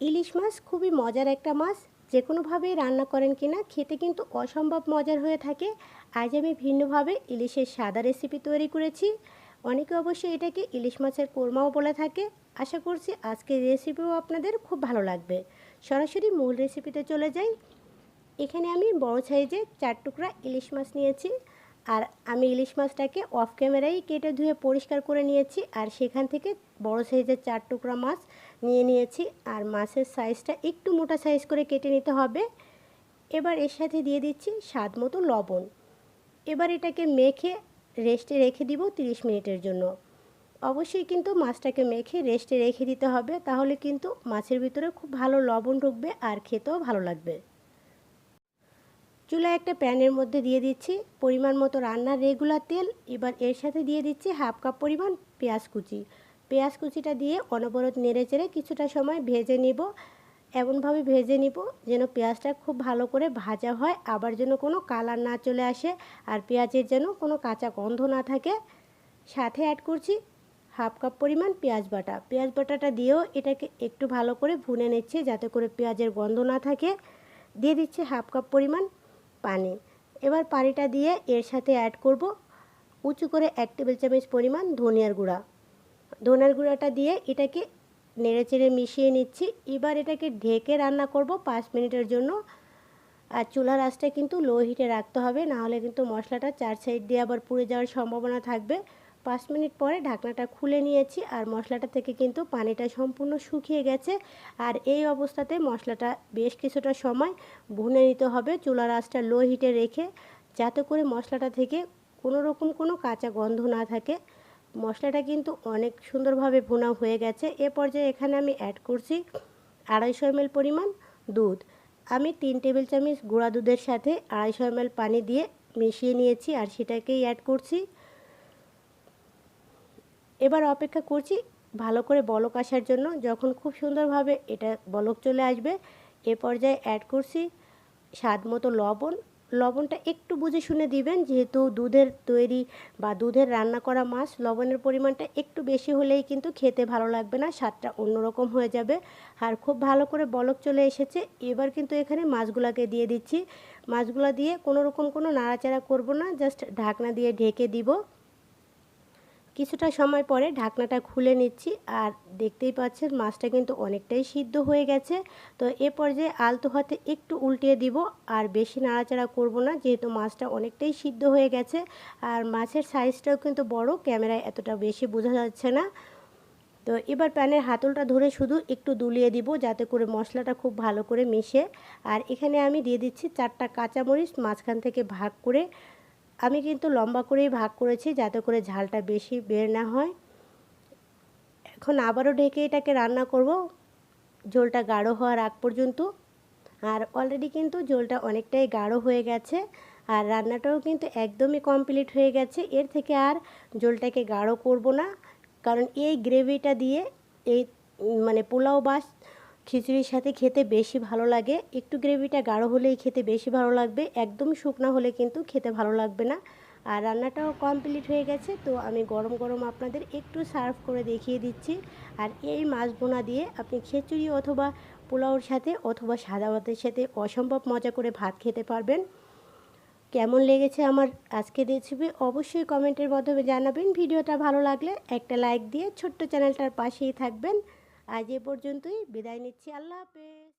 ইলিশ মাছ খুবই মজার একটা মাছ। যে কোনোভাবেই রান্না করেন কিনা, খেতে কিন্তু অসম্ভব মজার হয়ে থাকে। আজ আমি ভিন্নভাবে ইলিশের সাদা রেসিপি তৈরি করেছি। অনেকে অবশ্যই এটাকে ইলিশ মাছের কোরমাও বলে থাকে। আশা করছি আজকের রেসিপিও আপনাদের খুব ভালো লাগবে। সরাসরি মূল রেসিপিতে চলে যাই। এখানে আমি বড় সাইজে চার টুকরা ইলিশ মাছ নিয়েছি। আর আমি ইলিশ মাছটাকে অফ ক্যামেরাই কেটে ধুয়ে পরিষ্কার করে নিয়েছি আর সেখান থেকে বড় সাইজের চার টুকরা মাছ নিয়ে নিয়েছি আর মাছের সাইজটা একটু মোটা সাইজ করে কেটে নিতে হবে। এবার এর সাথে দিয়ে দিচ্ছি স্বাদ মতো লবণ। এবার এটাকে মেখে রেস্টে রেখে দিব 30 মিনিটের জন্য। অবশ্যই কিন্তু মাছটাকে মেখে রেস্টে রেখে দিতে হবে, তাহলে কিন্তু মাছের ভিতরে খুব ভালো লবণ ঢুকবে আর খেতেও ভালো লাগবে। চুলা একটা প্যানের মধ্যে দিয়ে দিচ্ছি পরিমাণ মতো রান্নার রেগুলার তেল। এবার এর সাথে দিয়ে দিচ্ছি হাফ কাপ পরিমাণ পেঁয়াজ কুচি। পেঁয়াজ কুচিটা দিয়ে অনবরত নেড়ে চেড়ে কিছুটা সময় ভেজে নিব। এমনভাবে ভেজে নিব যেন পেঁয়াজটা খুব ভালো করে ভাজা হয়, আবার যেন কোনো কালার না চলে আসে আর পেঁয়াজের যেন কোনো কাঁচা গন্ধ না থাকে। সাথে অ্যাড করছি হাফ কাপ পরিমাণ পেঁয়াজ বাটা। পেঁয়াজ বাটাটা দিয়েও এটাকে একটু ভালো করে ভুনে নিচ্ছে যাতে করে পেঁয়াজের গন্ধ না থাকে। দিয়ে দিচ্ছে হাফ কাপ পরিমাণ পানি। এবার পানিটা দিয়ে এর সাথে অ্যাড করব উঁচু করে এক টেবিল চামচ পরিমাণ ধনিয়ার গুঁড়া। ধনিয়ার গুঁড়াটা দিয়ে এটাকে নেড়ে চেড়ে মিশিয়ে নিচ্ছি। এবার এটাকে ঢেকে রান্না করব পাঁচ মিনিটের জন্য। আর চুলার আঁচটা কিন্তু লো হিটে রাখতে হবে, নাহলে কিন্তু মশলাটা চার সাইড দিয়ে আবার পুড়ে যাওয়ার সম্ভাবনা থাকবে। পাঁচ মিনিট পরে ঢাকনাটা খুলে নিয়েছি আর মশলাটা থেকে কিন্তু পানিটা সম্পূর্ণ শুকিয়ে গেছে। আর এই অবস্থাতে মশলাটা বেশ কিছুটা সময় ভুনে নিতে হবে চুলার আঁচটা লো হিটে রেখে যাতে করে মশলাটা থেকে কোনো রকম কোনো কাঁচা গন্ধ না থাকে। মশলাটা কিন্তু অনেক সুন্দরভাবে ভুনা হয়ে গেছে। এ পর্যায়ে এখানে আমি অ্যাড করছি আড়াইশো এমএল পরিমাণ দুধ। আমি তিন টেবিল চামচ গুঁড়া দুধের সাথে আড়াইশো এমএল পানি দিয়ে মিশিয়ে নিয়েছি আর সেটাকেই অ্যাড করছি। এবার অপেক্ষা করছি ভালো করে বলক আসার জন্য। যখন খুব সুন্দরভাবে এটা বলক চলে আসবে, এ পর্যায়ে অ্যাড করছি স্বাদ মতো লবণ। লবণটা একটু বুঝে শুনে দিবেন, যেহেতু দুধের তৈরি বা দুধের রান্না করা মাছ, লবণের পরিমাণটা একটু বেশি হলেই কিন্তু খেতে ভালো লাগবে না, স্বাদটা অন্যরকম হয়ে যাবে। আর খুব ভালো করে বলক চলে এসেছে, এবার কিন্তু এখানে মাছগুলাকে দিয়ে দিচ্ছি। মাছগুলো দিয়ে কোনো রকম কোনো নাড়াচাড়া করব না জাস্ট ঢাকনা দিয়ে ঢেকে দিব। কিছুটা সময় পরে ঢাকনাটা খুলে নিচ্ছি আর দেখতেই পাচ্ছেন মাছটা কিন্তু অনেকটাই সিদ্ধ হয়ে গেছে। তো এ পর্যায়ে আলতো হাতে একটু উল্টিয়ে দিব আর বেশি নাড়াচাড়া করব না যেহেতু মাছটা অনেকটাই সিদ্ধ হয়ে গেছে আর মাছের সাইজটাও কিন্তু বড়, ক্যামেরায় এতটা বেশি বোঝা যাচ্ছে না। তো এবার প্যানের হাতলটা ধরে শুধু একটু দুলিয়ে দিব যাতে করে মশলাটা খুব ভালো করে মিশে। আর এখানে আমি দিয়ে দিচ্ছি চারটা কাঁচামরিচ মাঝখান থেকে ভাগ করে আমি কিন্তু লম্বা করেই ভাগ করেছি যাতে করে ঝালটা বেশি বের না হয়। এখন আবারও ঢেকে এটাকে রান্না করব। ঝোলটা গাঢ় হওয়ার আগ পর্যন্ত। আর অলরেডি কিন্তু ঝোলটা অনেকটাই গাঢ় হয়ে গেছে আর রান্নাটাও কিন্তু একদমই কমপ্লিট হয়ে গেছে। এর থেকে আর ঝোলটাকে গাঢ় করব না। কারণ এই গ্রেভিটা দিয়ে এই মানে পোলাও বা খিচুড়ির সাথে খেতে বেশি ভালো লাগে। একটু গ্রেভিটা গাঢ় হলেই খেতে বেশি ভালো লাগবে। একদম শুকনো হলে কিন্তু খেতে ভালো লাগবে না। আর রান্নাটাও কমপ্লিট হয়ে গেছে, তো আমি গরম গরম আপনাদের একটু সার্ভ করে দেখিয়ে দিচ্ছি। আর এই মাছ বোনা দিয়ে আপনি খিচুড়ি অথবা পোলাওর সাথে অথবা সাদা ভাতের সাথে অসম্ভব মজা করে ভাত খেতে পারবেন। কেমন লেগেছে আমার আজকে রেসিপি অবশ্যই কমেন্টের মাধ্যমে জানাবেন। ভিডিওটা ভালো লাগলে একটা লাইক দিয়ে ছোট্ট চ্যানেলটার পাশেই থাকবেন। আজ এ পর্যন্তই। বিদায় নিচ্ছি। আল্লাহ হাফেজ।